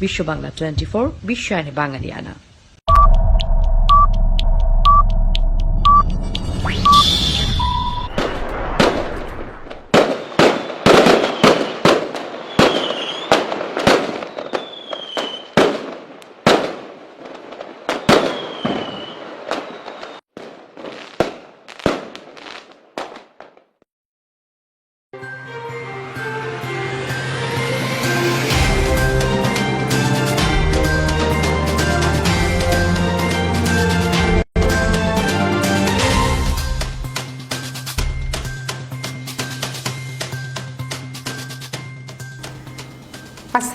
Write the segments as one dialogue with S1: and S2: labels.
S1: বিশ্ব Bangla twenty four বিশ্বায়নে বাঙালিয়ানা।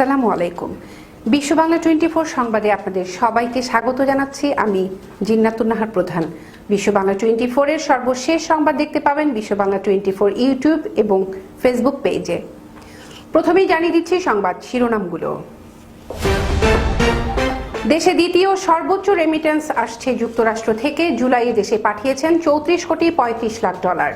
S2: আসসালামু আলাইকুম। বিশ্ব বাংলা টোয়েন্টি ফোর সংবাদে আপনাদের সবাইকে স্বাগত জানাচ্ছি। আমি জিন্নাতুন নাহার প্রধান। বিশ্ব বাংলা টোয়েন্টি ফোরের সর্বশেষ সংবাদ দেখতে পাবেন Biswa Bangla twenty four YouTube এবং ফেসবুক পেজে। প্রথমেই জানিয়ে দিচ্ছি সংবাদ শিরোনামগুলো। দেশে দ্বিতীয় সর্বোচ্চ রেমিটেন্স আসছে যুক্তরাষ্ট্র থেকে। জুলাইয়ে দেশে পাঠিয়েছেন চৌত্রিশ কোটি পঁয়ত্রিশ লাখ ডলার।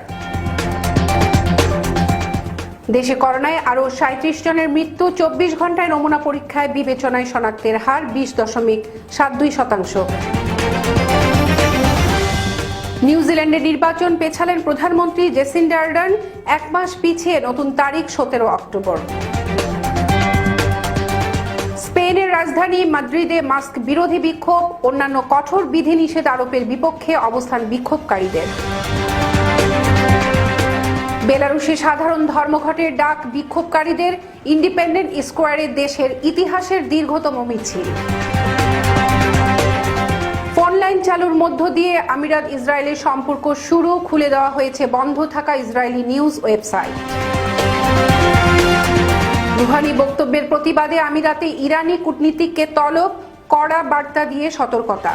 S2: দেশে করোনায় আরও সাঁত্রিশ জনের মৃত্যু, চব্বিশ ঘন্টায় নমুনা পরীক্ষায় বিবেচনায় শনাক্তের হার বিশ দশমিক সাত দুই শতাংশ। নিউজিল্যান্ডে নির্বাচন পেছালেন প্রধানমন্ত্রী জেসিন আর্ডার্ন, এক মাস পিছিয়ে নতুন তারিখ সতেরো অক্টোবর। স্পেনের রাজধানী মাদ্রিদে মাস্ক বিরোধী বিক্ষোভ, অন্যান্য কঠোর বিধিনিষেধ আরোপের বিপক্ষে অবস্থান বিক্ষোভকারীদের। বেলারুশে সাধারণ ধর্মঘটের ডাক বিক্ষোভকারীদের ইন্ডিপেন্ডেন্ট স্কোয়ারে দেশের ইতিহাসের দীর্ঘতম মিছিল। ফোন লাইন চালুর মধ্য দিয়ে আমিরাত ইসরায়েলের সম্পর্ক শুরু, খুলে দেওয়া হয়েছে, বন্ধ থাকা ইসরায়েলি নিউজ ওয়েবসাইট। রুহানি বক্তব্যের প্রতিবাদে আমিরাতে ইরানি কূটনীতিককে তলব, কড়া বার্তা দিয়ে সতর্কতা।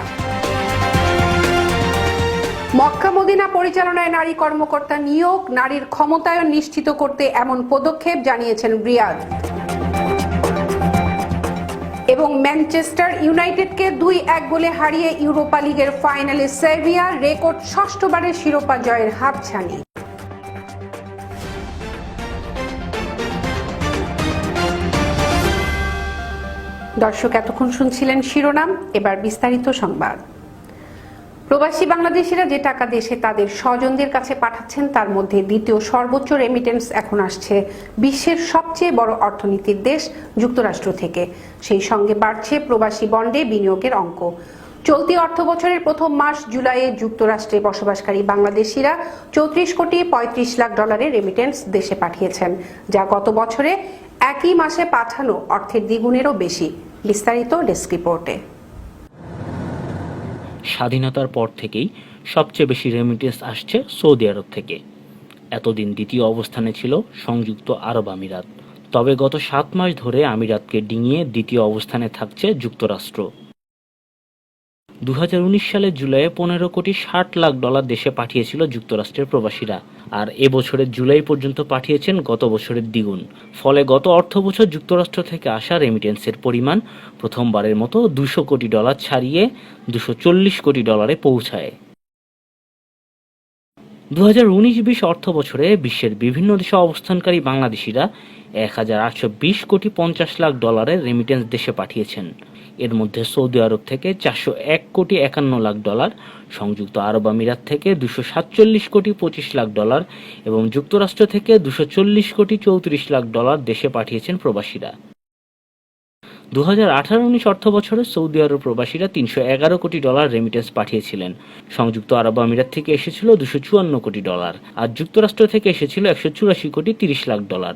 S2: মক্কা মদিনা পরিচালনায় নারী কর্মকর্তা নিয়োগ, নারীর ক্ষমতায়ন নিশ্চিত করতে এমন পদক্ষেপ জানিয়েছেন রিয়াদ। এবং ম্যানচেস্টার ইউনাইটেডকে দুই এক গোলে হারিয়ে ইউরোপা লিগের ফাইনালে সেভিয়া রেকর্ড ষষ্ঠবারের শিরোপা জয়ের হাতছানি। দর্শক, এতক্ষণ শুনছিলেন শিরোনাম, এবার বিস্তারিত সংবাদ। প্রবাসী বাংলাদেশিরা যে টাকা দেশে তাদের স্বজনদের কাছে পাঠাচ্ছেন, তার মধ্যে দ্বিতীয় সর্বোচ্চ রেমিটেন্স এখন আসছে। বিশ্বের সবচেয়ে বড় অর্থনীতির দেশ যুক্তরাষ্ট্র থেকে। সেই সঙ্গে বাড়ছে প্রবাসী বন্ডে বিনিয়োগের অঙ্ক। চলতি অর্থ বছরের প্রথম মাস জুলাইয়ে যুক্তরাষ্ট্রে বসবাসকারী বাংলাদেশিরা চৌত্রিশ কোটি পঁয়ত্রিশ লাখ ডলারের রেমিটেন্স দেশে পাঠিয়েছেন, যা গত বছরে একই মাসে পাঠানো অর্থের দ্বিগুণেরও বেশি। বিস্তারিত ডেস্ক রিপোর্টে।
S3: স্বাধীনতার পর থেকেই সবচেয়ে বেশি রেমিটেন্স আসছে সৌদি আরব থেকে। এতদিন দ্বিতীয় অবস্থানে ছিল সংযুক্ত আরব আমিরাত। তবে গত সাত মাস ধরে আমিরাতকে ডিঙিয়ে দ্বিতীয় অবস্থানে থাকছে যুক্তরাষ্ট্র। দু সালের জুলাইয়ে পনেরো কোটি ষাট লাখ ডলার দেশে পাঠিয়েছিল যুক্তরাষ্ট্রের প্রবাসীরা। আর এবছরের জুলাই পর্যন্ত পাঠিয়েছেন গত বছরের দ্বিগুণ। ফলে গত অর্থ বছর যুক্তরাষ্ট্র থেকে আসা রেমিটেন্সের পরিমাণ প্রথমবারের মতো দুশো কোটি ডলার ছাড়িয়ে দুশো চল্লিশ কোটি ডলারে পৌঁছায়। দু হাজার উনিশ বিশ অর্থ বছরে বিশ্বের বিভিন্ন দেশে অবস্থানকারী বাংলাদেশিরা এক হাজার আটশো বিশ কোটি পঞ্চাশ লাখ ডলারের রেমিটেন্স দেশে পাঠিয়েছেন। এর মধ্যে সৌদি আরব থেকে চারশো এক কোটি একান্ন লাখ ডলার, সংযুক্ত আরব আমিরাত থেকে দুশো সাতচল্লিশ কোটি পঁচিশ লাখ ডলার এবং যুক্তরাষ্ট্র থেকে দুশো চল্লিশ কোটি চৌত্রিশ লাখ ডলার দেশে পাঠিয়েছেন প্রবাসীরা। দু হাজার আঠারো উনিশ অর্থ বছরে সৌদি আরব প্রবাসীরা তিনশো এগারো কোটি ডলার রেমিটেন্স পাঠিয়েছিলেন। সংযুক্ত আরব আমিরাত থেকে এসেছিল দুশো চুয়ান্ন কোটি ডলার আর যুক্তরাষ্ট্র থেকে এসেছিল একশো চুরাশি কোটি তিরিশ লাখ ডলার।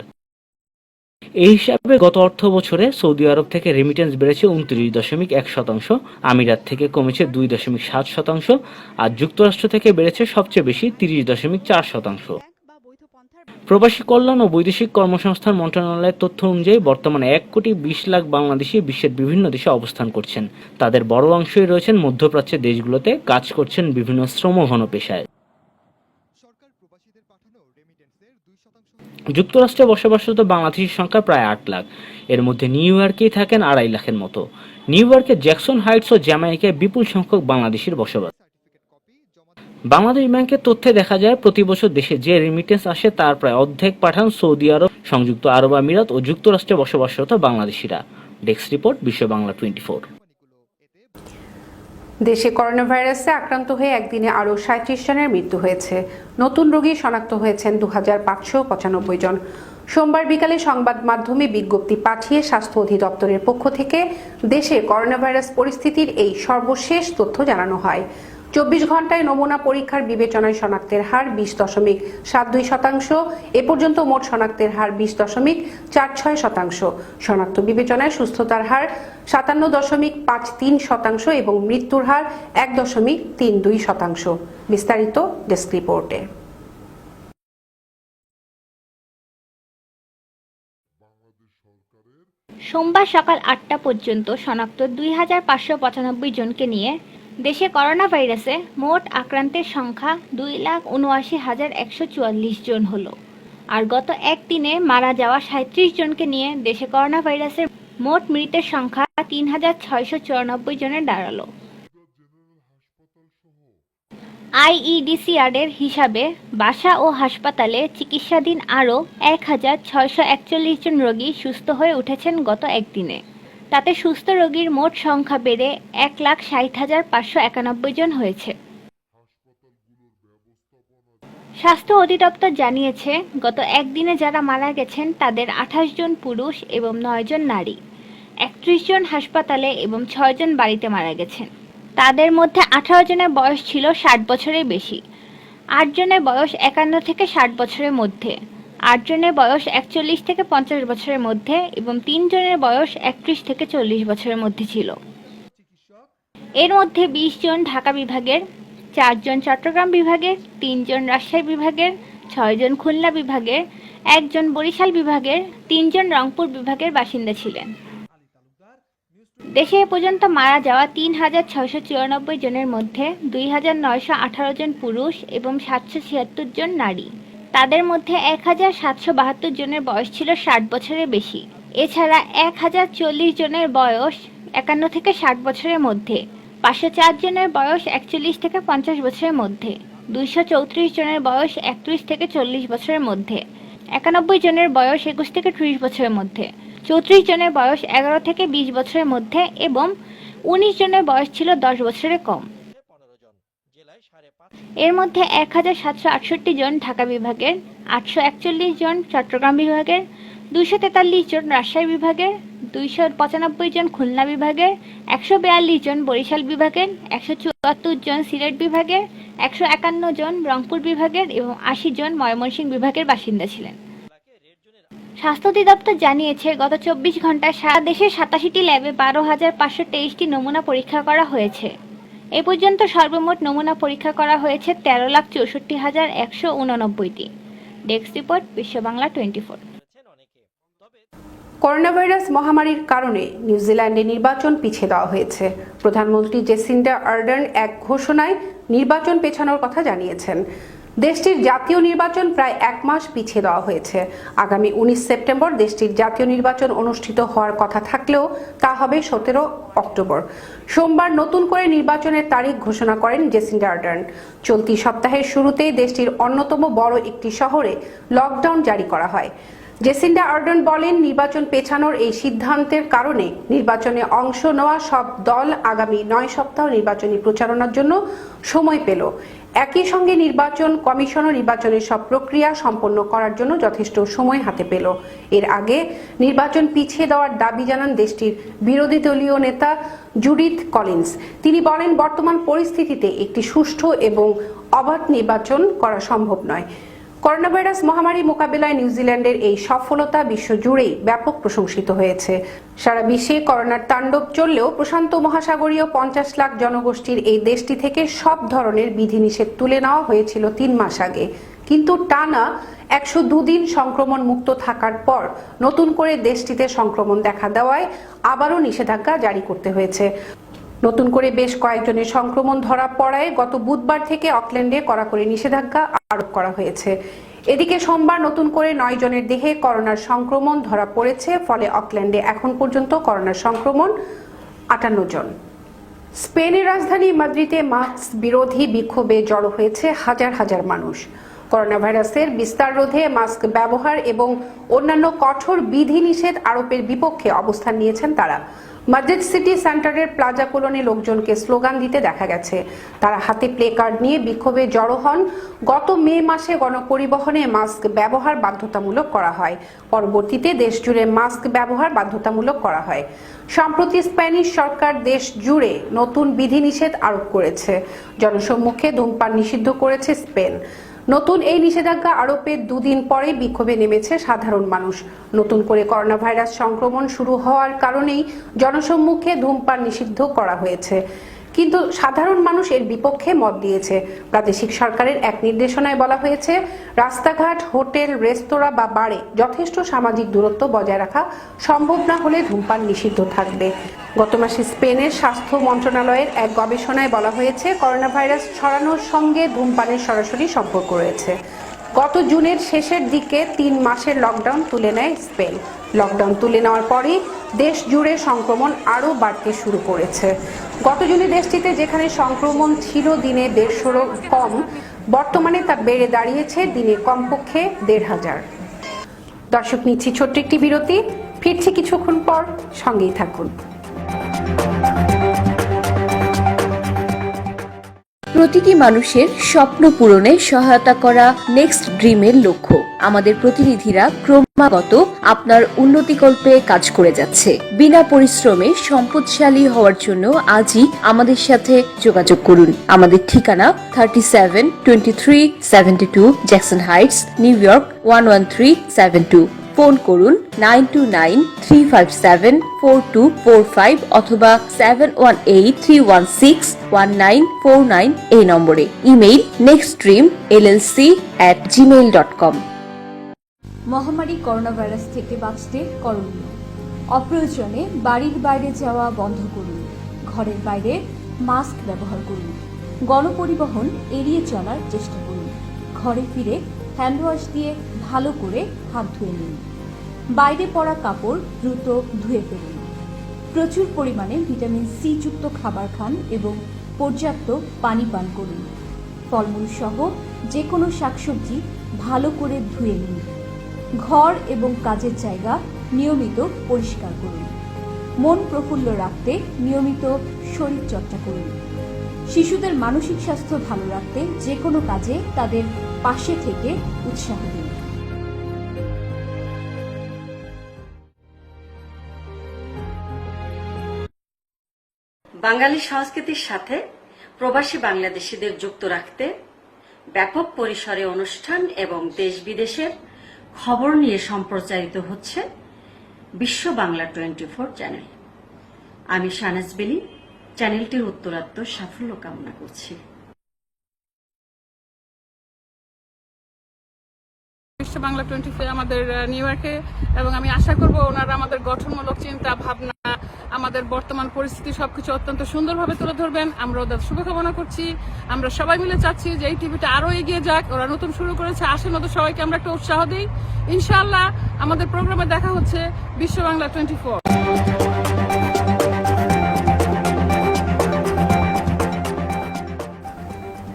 S3: এই হিসাবে গত অর্থ বছরে সৌদি আরব থেকে রেমিটেন্স বেড়েছে উনত্রিশ দশমিক এক শতাংশ, আমিরাত থেকে কমেছে দুই দশমিক সাত শতাংশ, আর যুক্তরাষ্ট্র থেকে বেড়েছে সবচেয়ে বেশি তিরিশ দশমিক চার শতাংশ। প্রবাসী কল্যাণ ও বৈদেশিক কর্মসংস্থান মন্ত্রণালয়ের তথ্য অনুযায়ী বর্তমানে এক কোটি বিশ লাখ বাংলাদেশি বিশ্বের বিভিন্ন দেশে অবস্থান করছেন। তাদের বড় অংশই রয়েছেন মধ্যপ্রাচ্যের দেশগুলোতে কাজ করছেন বিভিন্ন শ্রমঘন পেশায়। যুক্তরাষ্ট্রে বসবাসরত বাংলাদেশির সংখ্যা প্রায় আট লাখ। এর মধ্যে নিউ ইয়র্কেই থাকেন আড়াই লাখের মতো। নিউ ইয়র্কের জ্যাকসন হাইটস ও জ্যামাইকায় বিপুল সংখ্যক বাংলাদেশির বসবাস। বাংলাদেশ ব্যাংকের তথ্যে দেখা যায়, প্রতি বছর দেশে যে রেমিটেন্স আসে তার প্রায় অর্ধেক পাঠান সৌদি আরব, সংযুক্ত আরব আমিরাত ও যুক্তরাষ্ট্রে বসবাসরত বাংলাদেশিরা। ডেস্ক রিপোর্ট বিশ্ব বাংলা টোয়েন্টি
S2: দেশে করোনা ভাইরাসে আক্রান্ত হয়ে একদিনে আরও সাঁত্রিশ জনের মৃত্যু হয়েছে। নতুন রোগী শনাক্ত হয়েছেন দু হাজার পাঁচশো পঁচানব্বই জন। সোমবার বিকালে সংবাদ মাধ্যমে বিজ্ঞপ্তি পাঠিয়ে স্বাস্থ্য অধিদপ্তরের পক্ষ থেকে দেশে করোনাভাইরাস পরিস্থিতির এই সর্বশেষ তথ্য জানানো হয়। চব্বিশ ঘন্টায় নমুনা পরীক্ষার বিবেচনায় শনাক্তের হার বিশ দশমিক সাত দুই শতাংশ। এ পর্যন্ত মোট শনাক্তের হার বিশ দশমিক চার ছয় শতাংশ। শনাক্ত বিবেচনায় সুস্থতার হার সাতান্ন দশমিক পাঁচ তিন শতাংশ এবং মৃত্যুর হার এক দশমিক তিন দুই শতাংশ। বিস্তারিত ডেস্ক রিপোর্টে।
S4: সোমবার সকাল আটটা পর্যন্ত শনাক্ত দুই হাজার পাঁচশো পঁচানব্বই জনকে নিয়ে দেশে করোনা ভাইরাসে মোট আক্রান্তের সংখ্যা দুই লাখ উনআশি হাজার একশো চুয়াল্লিশ জন হলো। আর গত একদিনে মারা যাওয়া সাঁত্রিশ জনকে নিয়ে দেশে করোনা ভাইরাসের মোট মৃতের সংখ্যা তিন হাজার ছয়শো চুরানব্বই জনের দাঁড়াল। আইইডিসিআর এর হিসাবে বাসা ও হাসপাতালে চিকিৎসাধীন আরও এক হাজার ছয়শো একচল্লিশ জন রোগী সুস্থ হয়ে উঠেছেন গত একদিনে। তাতে সুস্থ রোগীর মোট সংখ্যা বেড়ে এক লাখ ষাট হাজার পাঁচশো একানব্বই জন হয়েছে। স্বাস্থ্য অধিদপ্তর জানিয়েছে, গত একদিনে যারা মারা গেছেন, তাদের আঠাশ জন পুরুষ এবং নয় জন নারী। একত্রিশ জন হাসপাতালে এবং ছয় জন বাড়িতে মারা গেছেন। তাদের মধ্যে আঠারো জনের বয়স ছিল ষাট বছরের বেশি। আট জনের বয়স একান্ন থেকে ষাট বছরের মধ্যে। আট জনের বয়স একচল্লিশ থেকে পঞ্চাশ বছরের মধ্যে এবং তিনজনের বয়স একত্রিশ থেকে চল্লিশ বছরের মধ্যে ছিল। এর মধ্যে বিশ জন ঢাকা বিভাগের চারজন চট্টগ্রাম বিভাগের তিনজন রাজশাহী বিভাগের ছয়জন খুলনা বিভাগের একজন বরিশাল বিভাগের তিনজন রংপুর বিভাগের বাসিন্দা ছিলেন। দেশে এ পর্যন্ত মারা যাওয়া তিন হাজার ছয়শো চুরানব্বই জনের মধ্যে দুই হাজার নয়শো আঠারো জন পুরুষ এবং সাতশো ছিয়াত্তর জন নারী। তাদের মধ্যে এক হাজার সাতশো বাহাত্তর জনের বয়স ছিল ষাট বছরের বেশি। এছাড়া এক হাজার চল্লিশ জনের বয়স একান্ন থেকে ষাট বছরের মধ্যে। পাঁচশো চার জনের বয়স একচল্লিশ থেকে পঞ্চাশ বছরের মধ্যে। দুইশো চৌত্রিশ জনের বয়স একত্রিশ থেকে চল্লিশ বছরের মধ্যে। একানব্বই জনের বয়স একুশ থেকে ত্রিশ বছরের মধ্যে। চৌত্রিশ জনের বয়স এগারো থেকে বিশ বছরের মধ্যে এবং উনিশ জনের বয়স ছিল দশ বছরের কম। এর মধ্যে এক হাজার সাতশো আটষট্টি জন ঢাকা বিভাগের, আটশো একচল্লিশ জন চট্টগ্রাম বিভাগের, দুইশো তেতাল্লিশ জন রাজশাহী বিভাগের, দুইশো পঁচানব্বই জন খুলনা বিভাগের, একশো বিয়াল্লিশ জন বরিশাল বিভাগের, একশো চুয়াত্তর জন সিলেট বিভাগের, একশো একান্ন জন রংপুর বিভাগের এবং আশি জন ময়মনসিংহ বিভাগের বাসিন্দা ছিলেন। স্বাস্থ্য অধিদপ্তর জানিয়েছে, গত চব্বিশ ঘন্টায় সারা দেশের সাতাশিটি ল্যাবে বারো হাজার পাঁচশো তেইশটি নমুনা পরীক্ষা করা হয়েছে। এ পর্যন্ত সর্বমোট নমুনা পরীক্ষা করা হয়েছে তেরো লাখ চৌষট্টি হাজার একশো উননব্বইটি। Desk report, Biswa Bangla twenty four
S2: corona virus মহামারীর কারণে নিউজিল্যান্ডে নির্বাচন পিছিয়ে দেওয়া হয়েছে। প্রধানমন্ত্রী জেসিন্ডা আর্ডার্ন এক ঘোষণায় নির্বাচন পেছানোর কথা জানিয়েছেন। দেশটির জাতীয় নির্বাচন প্রায় এক মাস পিছিয়ে দেওয়া হয়েছে। আগামী উনিশ সেপ্টেম্বর দেশটির জাতীয় নির্বাচন অনুষ্ঠিত হওয়ার কথা থাকলেও তা হবে সতেরো অক্টোবর। সোমবার নতুন করে নির্বাচনের তারিখ ঘোষণা করেন জেসিন্ডা আর্ডার্ন চলতি সপ্তাহের শুরুতেই দেশটির অন্যতম বড় একটি শহরে লকডাউন জারি করা হয়। জেসিন্ডা আর্ডন বলেন, নির্বাচন পেছানোর এই সিদ্ধান্তের কারণে নির্বাচনে অংশ নেওয়া সব দল আগামী নয় সপ্তাহ নির্বাচনী প্রচারণার জন্য সময় পেল। একই সঙ্গে নির্বাচন কমিশনও নির্বাচনের সব প্রক্রিয়া সম্পন্ন করার জন্য যথেষ্ট সময় হাতে পেল। এর আগে নির্বাচন পিছিয়ে দেওয়ার দাবি জানান দেশটির বিরোধী দলীয় নেতা জুডিথ কলিন্স। তিনি বলেন, বর্তমান পরিস্থিতিতে একটি সুষ্ঠু এবং অবাধ নির্বাচন করা সম্ভব নয়। করোনা ভাইরাস মহামারী মোকাবিলায় নিউজিল্যান্ডের এই সফলতা বিশ্বজুড়েই ব্যাপক প্রশংসিত হয়েছে। সারা বিশ্বে করোনার তাণ্ডব চললেও প্রশান্ত মহাসাগরীয় পঞ্চাশ লাখ জনগোষ্ঠীর এই দেশটি থেকে সব ধরনের বিধিনিষেধ তুলে নেওয়া হয়েছিল তিন মাস আগে। কিন্তু টানা একশো দুদিন সংক্রমণ মুক্ত থাকার পর নতুন করে দেশটিতে সংক্রমণ দেখা দেওয়ায় আবারও নিষেধাজ্ঞা জারি করতে হয়েছে। নতুন করে বেশ কয়েকজনের সংক্রমণ ধরা পড়ায় গত বুধবার থেকে অকল্যান্ডে কড়াকড়ি নিষেধাজ্ঞা আরোপ করা হয়েছে। এদিকে সোমবার নতুন করে নয় জনের দেহে করোনার সংক্রমণ ধরা পড়েছে, ফলে অকল্যান্ডে এখন পর্যন্ত করোনার সংক্রমণ আটান্ন জন। স্পেনের রাজধানী মাদ্রিদে মাস্ক বিরোধী বিক্ষোভে জড়ো হয়েছে হাজার হাজার মানুষ। করোনা ভাইরাসের বিস্তার রোধে মাস্ক ব্যবহার এবং অন্যান্য কঠোর বিধিনিষেধ আরোপের বিপক্ষে অবস্থান নিয়েছেন তারা। মসজিদ সিটি সেন্টারের প্লাজা কলোনি লোকজনকে স্লোগান দিতে দেখা গেছে। তারা হাতে প্লে কার্ড নিয়ে বিক্ষোভে জড়ো হন। গত মে মাসে গণপরিবহনে মাস্ক ব্যবহার বাধ্যতামূলক করা হয়। পরবর্তীতে দেশ জুড়ে মাস্ক ব্যবহার বাধ্যতামূলক করা হয়। সম্প্রতি স্প্যানিশ সরকার দেশ জুড়ে নতুন বিধিনিষেধ আরোপ করেছে। জনসম্মুখে ধূমপান নিষিদ্ধ করেছে স্পেন। নতুন এই নিষেধাজ্ঞা আরোপের দুদিন পরে বিক্ষোভে নেমেছে সাধারণ মানুষ। নতুন করে করোনা ভাইরাস সংক্রমণ শুরু হওয়ার কারণেই জনসম্মুখে ধূমপান নিষিদ্ধ করা হয়েছে। কিন্তু সাধারণ মানুষ এর বিপক্ষে মত দিয়েছে। প্রাদেশিক সরকারের এক নির্দেশনায় বলা হয়েছে, রাস্তাঘাট, হোটেল, রেস্তোরাঁ বা বারে যথেষ্ট সামাজিক দূরত্ব বজায় রাখা সম্ভব না হলে ধূমপান নিষিদ্ধ থাকবে। গত মাসে স্পেনের স্বাস্থ্য মন্ত্রণালয়ের এক গবেষণায় বলা হয়েছে করোনা ভাইরাস ছড়ানোর সঙ্গে ধূমপানের সরাসরি সম্পর্ক রয়েছে। গত জুনের শেষের দিকে তিন মাসের লকডাউন তুলে নেয় স্পেন। লকডাউন তুলে নেওয়ার পরই দেশ জুড়ে সংক্রমণ আরও বাড়তে শুরু করেছে। গত জুনে দেশটিতে যেখানে সংক্রমণ ছিল, দিনে দেড়শোরও কম। বর্তমানে তা বেড়ে দাঁড়িয়েছে, দিনে কমপক্ষে দেড় হাজার। দর্শক, নিচ্ছি ছোট্ট একটি বিরতি। ফিরছি কিছুক্ষণ পর, সঙ্গেই থাকুন।
S5: প্রতিটি মানুষের স্বপ্ন পূরণে সহায়তা করা নেক্সট ড্রিমের লক্ষ্য। আমাদের প্রতিনিধিরা ক্রমাগত আপনার উন্নতিকল্পে কাজ করে যাচ্ছে। বিনা পরিশ্রমে সম্পদশালী হওয়ার জন্য আজই আমাদের সাথে যোগাযোগ করুন। আমাদের ঠিকানা thirty seven, twenty three, seventy two, Jackson Heights, New York, one one three, seven two. Phone করুন nine two nine three five seven four two four five অথবা seven one eight three one six one nine four nine এই নম্বরে। Email next dream LLC at Gmail dot com
S6: মহামারী corona virus থেকে বাঁচতে করণীয় অপ্রয়োজনে বাড়ির বাইরে যাওয়া বন্ধ করুন ঘরের বাইরে মাস্ক ব্যবহার করুন গণপরিবহন এড়িয়ে চলার চেষ্টা করুন ঘরে ফিরে হ্যান্ড ওয়াশ দিয়ে ভালো করে হাত ধুয়ে নিন। বাইরে পরা কাপড় দ্রুত ধুয়ে ফেলুন। প্রচুর পরিমাণে ভিটামিন সি যুক্ত খাবার খান এবং পর্যাপ্ত পানি পান করুন। ফলমূল সহ যে কোনো শাকসবজি ভালো করে ধুয়ে নিন। ঘর এবং কাজের জায়গা নিয়মিত পরিষ্কার করুন। মন প্রফুল্ল রাখতে নিয়মিত শরীর চর্চা করুন। শিশুদের মানসিক স্বাস্থ্য ভালো রাখতে যে কোনো কাজে তাদের পাশে থেকে উৎসাহ দিন।
S7: বাঙালি সংস্কৃতির সাথে প্রবাসী বাংলাদেশিদের যুক্ত রাখতে ব্যাপক পরিসরে অনুষ্ঠান এবং দেশ বিদেশের খবর নিয়ে সম্প্রচারিত হচ্ছে বিশ্ব বাংলা টোয়েন্টি ফোর চ্যানেল। আমি শানাজ বেলি, চ্যানেলটির উত্তরাত্ম সাফল্য কামনা করছি।
S8: বিশ্ব বাংলা টোয়েন্টি ফোর আমাদের নিউ ইয়র্কে, এবং আমি আশা করব ওনারা আমাদের গঠনমূলক চিন্তা, ভাবনা আমাদের বর্তমান পরিস্থিতি সবকিছু অত্যন্ত সুন্দরভাবে তুলে ধরবেন। আমরা ওদের শুভকামনা করছি। আমরা সবাই মিলে চাচ্ছি যে এই টিভিটা আরও এগিয়ে যাক। ওরা নতুন শুরু করেছে। আসেন ওদের সবাইকে আমরা একটা উৎসাহ দিই। ইনশাআল্লাহ আমাদের প্রোগ্রামে দেখা হচ্ছে বিশ্ব বাংলা টোয়েন্টি ফোর।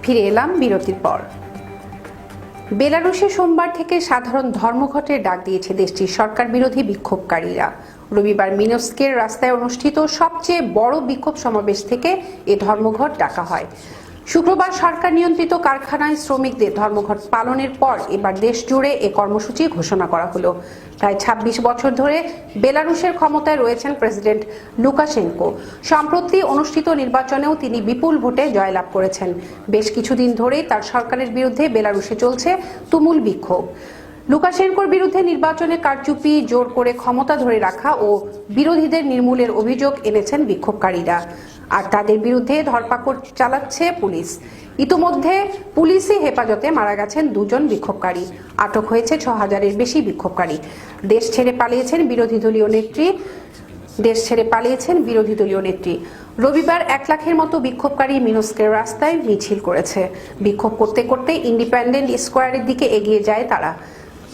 S2: ফিরে এলাম বিরতির পর। বেলারুশে সোমবার থেকে সাধারণ ধর্মঘটের ডাক দিয়েছে দেশটির সরকার বিরোধী বিক্ষোভকারীরা। রবিবার মিনস্কের রাস্তায় অনুষ্ঠিত সবচেয়ে বড় বিক্ষোভ সমাবেশ থেকে এ ধর্মঘট ডাকা হয়। শুক্রবার সরকার নিয়ন্ত্রিত কারখানায় শ্রমিকদের ধর্মঘট পালনের পর এবার দেশ জুড়ে এ কর্মসূচি ঘোষণা করা হলো। প্রায় ২৬ বছর ধরে বেলারুশের ক্ষমতায় রয়েছেন প্রেসিডেন্ট লুকাশেঙ্কো। সম্প্রতি অনুষ্ঠিত নির্বাচনেও তিনি বিপুল ভোটে জয়লাভ করেছেন। বেশ কিছুদিন ধরেই তার সরকারের বিরুদ্ধে বেলারুশে চলছে তুমুল বিক্ষোভ। লুকাশেঙ্কোর বিরুদ্ধে নির্বাচনে কারচুপি, জোর করে ক্ষমতা ধরে রাখা ও বিরোধীদের নির্মূলের অভিযোগ এনেছেন বিক্ষোভকারীরা। আর তাদের বিরুদ্ধে ধরপাকড় চালাচ্ছে পুলিশ। ইতোমধ্যে পুলিশি হেফাজতে মারা গেছেন দুজন বিক্ষোভকারী। আটক হয়েছে ছ হাজারের বেশি বিক্ষোভকারী। দেশ ছেড়ে পালিয়েছেন বিরোধী দলীয় নেত্রী। দেশ ছেড়ে পালিয়েছেন বিরোধী দলীয় নেত্রী। রবিবার এক লাখের মতো বিক্ষোভকারী মিনস্কের রাস্তায় মিছিল করেছে। বিক্ষোভ করতে করতে ইন্ডিপেন্ডেন্ট স্কোয়ারের দিকে এগিয়ে যায় তারা।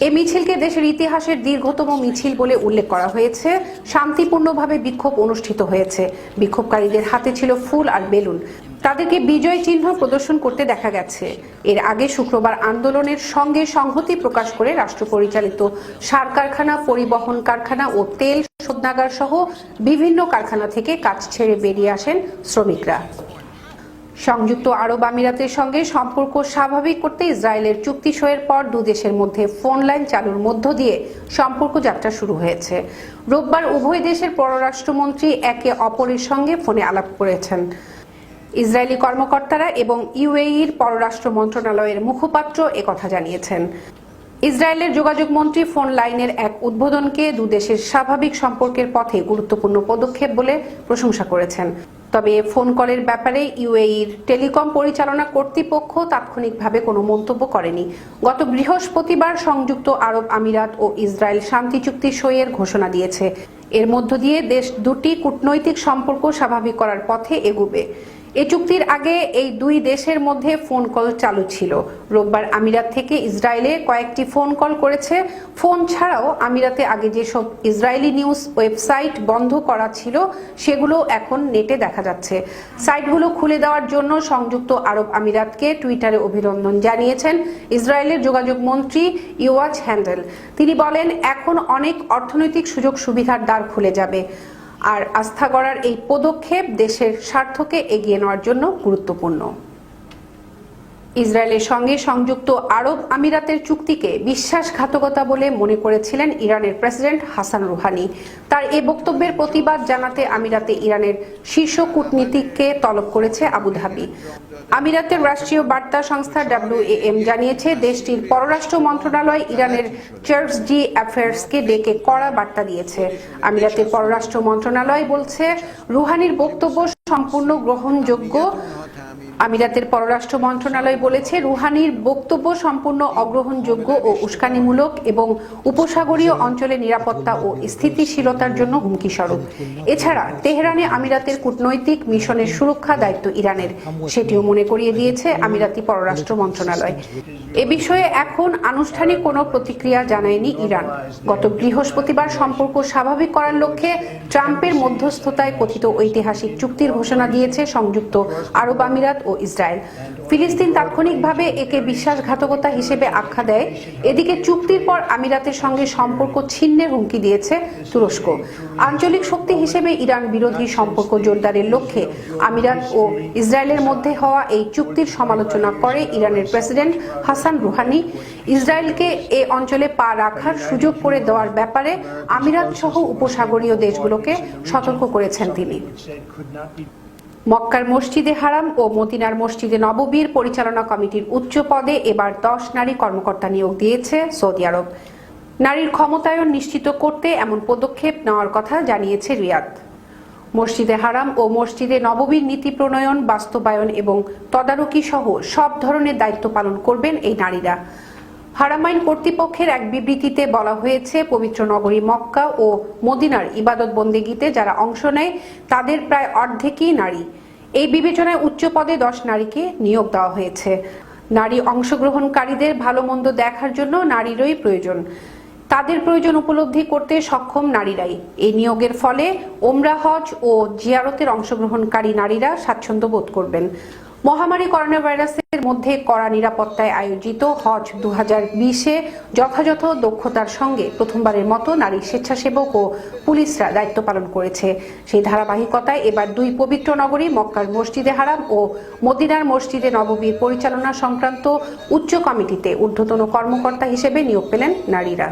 S2: এ মিছিলকে দেশের ইতিহাসের দীর্ঘতম মিছিল বলে উল্লেখ করা হয়েছে। শান্তিপূর্ণভাবে বিক্ষোভ অনুষ্ঠিত হয়েছে। বিক্ষোভকারীদের হাতে ছিল ফুল আর বেলুন। তাদেরকে বিজয় চিহ্ন প্রদর্শন করতে দেখা গেছে। এর আগে শুক্রবার আন্দোলনের সঙ্গে সংহতি প্রকাশ করে রাষ্ট্র পরিচালিত সার কারখানা পরিবহন কারখানা ও তেল শোধনাগার সহ বিভিন্ন কারখানা থেকে কাজ ছেড়ে বেরিয়ে আসেন শ্রমিকরা। সংযুক্ত আরব আমিরাতের সঙ্গে সম্পর্ক স্বাভাবিক করতে ইসরায়েলের চুক্তি সয়ের পর দেশের মধ্যে ফোন লাইন চালুর মধ্য দিয়ে সম্পর্ক যাত্রা শুরু হয়েছে। রোববার উভয় দেশের পররাষ্ট্রমন্ত্রী একে অপরের সঙ্গে ফোনে আলাপ করেছেন। ইসরায়েলি কর্মকর্তারা এবং ইউএইর পররাষ্ট্র মন্ত্রণালয়ের মুখপাত্র একথা জানিয়েছেন। ইসরায়েলের যোগাযোগ মন্ত্রী ফোন লাইনের এক উদ্বোধনকে দুদেশের স্বাভাবিক সম্পর্কের পথে গুরুত্বপূর্ণ পদক্ষেপ বলে প্রশংসা করেছেন। তবে ফোন কলের ব্যাপারে ইউএইর টেলিকম পরিচালনা কর্তৃপক্ষ তাৎক্ষণিকভাবে কোনো মন্তব্য করেনি। গত বৃহস্পতিবার সংযুক্ত আরব আমিরাত ও ইসরায়েল শান্তি চুক্তি সইয়ের ঘোষণা দিয়েছে। এর মধ্য দিয়ে দেশ দুটি কূটনৈতিক সম্পর্ক স্বাভাবিক করার পথে এগুবে। এ চুক্তির আগে এই দুই দেশের মধ্যে ফোন কল চালু ছিল। রোববার আমিরাত থেকে ইসরায়েলে কয়েকটি ফোন কল করেছে। ফোন ছাড়াও আমিরাতে আগে যেসব ইসরায়েলি নিউজ ওয়েবসাইট বন্ধ করা ছিল, সেগুলো এখন নেটে দেখা যাচ্ছে। সাইটগুলো খুলে দেওয়ার জন্য সংযুক্ত আরব আমিরাতকে টুইটারে অভিনন্দন জানিয়েছেন ইসরায়েলের যোগাযোগ মন্ত্রী ইওয়াজ হ্যান্ডেল। তিনি বলেন, এখন অনেক অর্থনৈতিক সুযোগ সুবিধার দ্বার খুলে যাবে। আর আস্থা গড়ার এই পদক্ষেপ দেশের স্বার্থকে এগিয়ে নেওয়ার জন্য গুরুত্বপূর্ণ। ইসরায়েলের সঙ্গে সংযুক্ত আরব আমিরাতের চুক্তিকে বিশ্বাসঘাতকতা বলে মনে করেছিলেন ইরানের প্রেসিডেন্ট হাসান রুহানি। তার এ বক্তব্যের প্রতিবাদ জানাতে আমিরাতে ইরানের শীর্ষ কূটনীতিককে তলব করেছে আবুধাবি আমিরাতের রাষ্ট্রীয় বার্তা সংস্থা ডাব্লিউএএম জানিয়েছে, দেশটির পররাষ্ট্র মন্ত্রণালয় ইরানের চার্চ জি অ্যাফেয়ার্সকে ডেকে কড়া বার্তা দিয়েছে। আমিরাতের পররাষ্ট্র মন্ত্রণালয় বলছে, রুহানির বক্তব্য সম্পূর্ণ গ্রহণযোগ্য। আমিরাতের পররাষ্ট্র মন্ত্রণালয় বলেছে, রুহানির বক্তব্য সম্পূর্ণ অগ্রহণযোগ্য ও উস্কানিমূলক এবং উপসাগরীয় অঞ্চলে নিরাপত্তা ও স্থিতিশীলতার জন্য হুমকি স্বরূপ এছাড়া, তেহরানে আমিরাতের কূটনৈতিক মিশনের সুরক্ষা দায়িত্ব ইরানের। সেটিও মনে করিয়ে দিয়েছে আমিরাতি পররাষ্ট্র মন্ত্রণালয়। এ বিষয়ে এখন আনুষ্ঠানিক কোনো প্রতিক্রিয়া জানায়নি ইরান। গত বৃহস্পতিবার সম্পর্ক স্বাভাবিক করার লক্ষ্যে ট্রাম্পের মধ্যস্থতায় কথিত ঐতিহাসিক চুক্তির ঘোষণা দিয়েছে সংযুক্ত আরব আমিরাত ও ইসরায়েল। ফিলিস্তিন তাৎক্ষণিকভাবে একে বিশ্বাসঘাতকতা হিসেবে আখ্যা দেয়। এদিকে চুক্তির পর আমিরাতের সঙ্গে সম্পর্ক ছিন্নের হুমকি দিয়েছে তুরস্ক। আঞ্চলিক শক্তি হিসেবে ইরান বিরোধী সম্পর্ক জোরদারের লক্ষ্যে আমিরাত ও ইসরায়েলের মধ্যে হওয়া এই চুক্তির সমালোচনা করে ইরানের প্রেসিডেন্ট হাসান রুহানি। ইসরায়েলকে এ অঞ্চলে পা রাখার সুযোগ করে দেওয়ার ব্যাপারে আমিরাত সহ উপসাগরীয় দেশগুলোকে সতর্ক করেছেন তিনি। মক্কার মসজিদে হারাম ও মদিনার মসজিদে নববীর পরিচালনা কমিটির উচ্চ পদে এবার দশ নারী কর্মকর্তা নিয়োগ দিয়েছে সৌদি আরব। নারীর ক্ষমতায়ন নিশ্চিত করতে এমন পদক্ষেপ নেওয়ার কথা জানিয়েছে রিয়াদ। মসজিদে হারাম ও মসজিদে নববীর নীতি প্রণয়ন, বাস্তবায়ন এবং তদারকি সহ সব ধরনের দায়িত্ব পালন করবেন এই নারীরা। হারামাইন কর্তৃপক্ষের এক বিবৃতিতে বলা হয়েছে, পবিত্র নগরী মক্কা ও মদিনার ইবাদত বন্দেগীতে যারা অংশ নেয়, তাদের প্রায় অর্ধেকই নারী। এই বিবেচনায় উচ্চ পদে দশ নারীকে নিয়োগ দেওয়া হয়েছে। নারী অংশগ্রহণকারীদের ভালো মন্দ দেখার জন্য নারীরই প্রয়োজন। তাদের প্রয়োজন উপলব্ধি করতে সক্ষম নারীরাই। এই নিয়োগের ফলে ওমরা হজ ও জিয়ারতের অংশগ্রহণকারী নারীরা স্বাচ্ছন্দ্য বোধ করবেন। মহামারী করোনা ভাইরাসের মধ্যে কড়া নিরাপত্তায় আয়োজিত হজ দু হাজার বিশে যথাযথ দক্ষতার সঙ্গে প্রথমবারের মতো নারী স্বেচ্ছাসেবক ও পুলিশরা দায়িত্ব পালন করেছে। সেই ধারাবাহিকতায় এবার দুই পবিত্র নগরী মক্কার মসজিদে হারাম ও মদিনার মসজিদে নববীর পরিচালনা সংক্রান্ত উচ্চ কমিটিতে ঊর্ধ্বতন কর্মকর্তা হিসেবে নিয়োগ পেলেন নারীরা।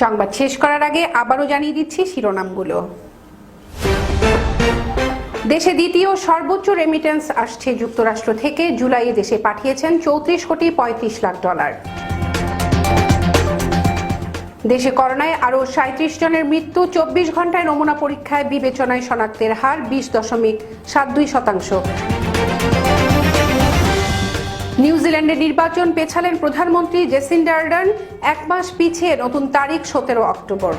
S2: সংবাদ শেষ করার আগে আবারও জানিয়ে দিচ্ছি শিরোনামগুলো। দেশে দ্বিতীয় সর্বোচ্চ রেমিটেন্স আসছে যুক্তরাষ্ট্র থেকে। জুলাইয়ে দেশে পাঠিয়েছেন চৌত্রিশ কোটি পঁয়ত্রিশ লাখ ডলার। দেশে করোনায় আরও সাঁত্রিশ জনের মৃত্যু, চব্বিশ ঘন্টায় নমুনা পরীক্ষায় বিবেচনায় শনাক্তের হার বিশ দশমিক সাত দুই শতাংশ। নিউজিল্যান্ডে নির্বাচন পেছালেন প্রধানমন্ত্রী জেসিন্ডা আর্ডার্ন এক মাস পিছিয়ে নতুন তারিখ সতেরো অক্টোবর।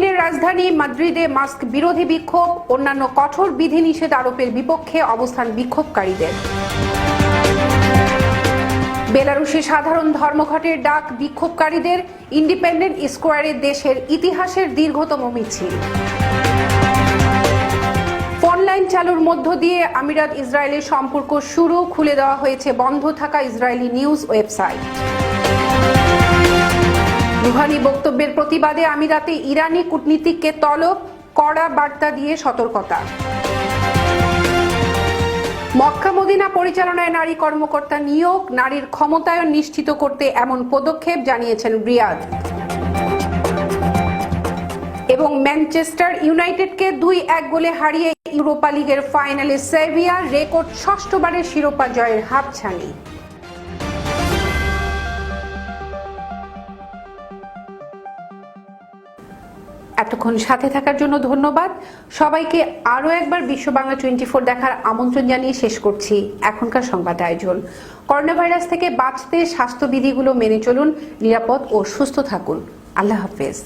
S2: স্পেনের রাজধানী মাদ্রিদে মাস্ক বিরোধী বিক্ষোভ, অন্যান্য কঠোর বিধিনিষেধ আরোপের বিপক্ষে অবস্থান বিক্ষোভকারীদের। বেলারুশে সাধারণ ধর্মঘটের ডাক বিক্ষোভকারীদের, ইন্ডিপেন্ডেন্ট স্কোয়ারে দেশের ইতিহাসের দীর্ঘতম মিছিল। ফোন চালুর মধ্য দিয়ে আমিরাত ইসরায়েলের সম্পর্ক শুরু, খুলে দেওয়া হয়েছে বন্ধ থাকা ইসরায়েলি নিউজ ওয়েবসাইট। রুহানি বক্তব্যের প্রতিবাদে আমিরাতে ইরানি কূটনীতিককে তলব, কড়া বার্তা দিয়ে সতর্কতা। মক্কা মদিনা পরিচালনায় নারী কর্মকর্তা নিয়োগ, নারীর ক্ষমতায়ন নিশ্চিত করতে এমন পদক্ষেপ জানিয়েছেন রিয়াদ। এবং ম্যানচেস্টার ইউনাইটেডকে দুই এক গোলে হারিয়ে ইউরোপা লিগের ফাইনালে সেভিয়া রেকর্ড ষষ্ঠবারের শিরোপা জয়ের হাতছানি এতক্ষণ সাথে থাকার জন্য ধন্যবাদ। সবাইকে আরও একবার বিশ্ব বাংলা টোয়েন্টি ফোর দেখার আমন্ত্রণ জানিয়ে শেষ করছি এখনকার সংবাদ আয়োজন। করোনা ভাইরাস থেকে বাঁচতে স্বাস্থ্যবিধিগুলো মেনে চলুন, নিরাপদ ও সুস্থ থাকুন। আল্লাহ হাফেজ।